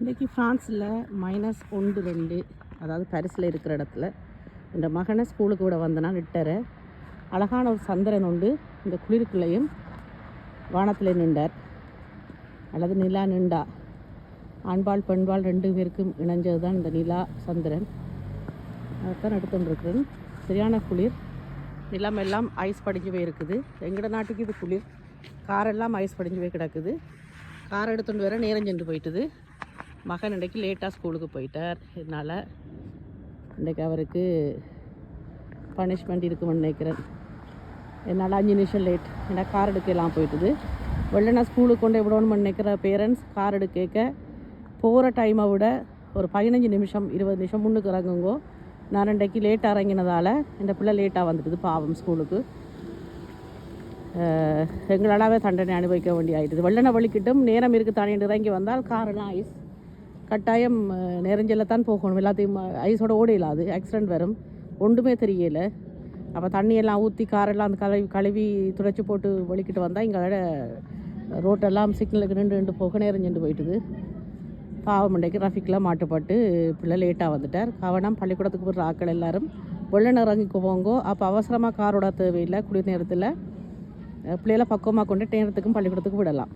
இன்றைக்கி ஃப்ரான்ஸில் மைனஸ் ஒன்று ரெண்டு அதாவது பரிசில் இருக்கிற இடத்துல. இந்த மகனை ஸ்கூலுக்கு விட வந்தனா நிட்டரை அழகான ஒரு சந்திரன் உண்டு. இந்த குளிருக்குள்ளேயும் வானத்தில் நின்றார். அல்லது நிலா நின்றா. ஆண்பால் பெண்பால் ரெண்டு பேருக்கும் இணைஞ்சது தான் இந்த நிலா சந்திரன். அதைத்தான் எடுத்துட்டுருக்குறேன் சரியான குளிர். நிலம் எல்லாம் ஐஸ் படிஞ்சு போய் இருக்குது. எங்கட நாட்டுக்கு இது குளிர். காரெல்லாம் ஐஸ் படிஞ்சு போய் கிடக்குது. கார் எடுத்துகிட்டு வர நேரம் சென்று போயிட்டுது. மகன் இன்றைக்கு லேட்டாக ஸ்கூலுக்கு போயிட்டார். இதனால் இன்றைக்கு அவருக்கு பனிஷ்மெண்ட் இருக்குமென்னு நினைக்கிறேன். என்னால் அஞ்சு நிமிஷம் லேட் ஏன்னா கார் எடுக்கலாம் போயிட்டுது. வெள்ளனா ஸ்கூலுக்கு கொண்டு விடணும்னு நினைக்கிற பேரண்ட்ஸ் கார் எடுக்க போகிற டைமை விட ஒரு பதினஞ்சு நிமிஷம் இருபது நிமிஷம் முன்னுக்கு இறங்குங்கோ. நான் இன்றைக்கு லேட்டாக இறங்கினதால் இந்த பிள்ளை லேட்டாக வந்துட்டுது பாவம் ஸ்கூலுக்கு. எங்களாலவே எங்களாலாவே தண்டனை அனுபவிக்க வேண்டிய ஆயிடுது வெள்ளனை வலிக்கிட்டும் நேரம் இருக்குது தானே இறங்கி வந்தால் காரெல்லாம் ஐஸ் கட்டாயம் நெறிஞ்சல தான் போகணும். எல்லாத்தையும் ஐஸோட ஓட இல்லாது ஆக்சிடெண்ட் வரும். ஒன்றுமே தெரியல. அப்போ தண்ணியெல்லாம் ஊற்றி காரெல்லாம் அந்த கழுவி கழுவி துடைச்சி போட்டு வலிக்கிட்டு வந்தால் இங்கே ரோட்டெல்லாம் சிக்னலுக்கு நின்று நின்று போக நேரம் சென்று போயிட்டுது. பாவமண்டைக்கு மண்டைக்கு மாட்டுப்பட்டு பிள்ளை லேட்டாக வந்துட்டார். கவனம் பள்ளிக்கூடத்துக்கு போகிற ஆட்கள் எல்லாரும். வெள்ளன இறங்கிக்கு போங்கோ. அப்போ அவசரமாக காரோட தேவையில்லை குளிர் நேரத்தில் பிள்ளைகளை பக்குவமாக கொண்டு நேரத்துக்கும் பள்ளிக்கூடத்துக்கு விடலாம்.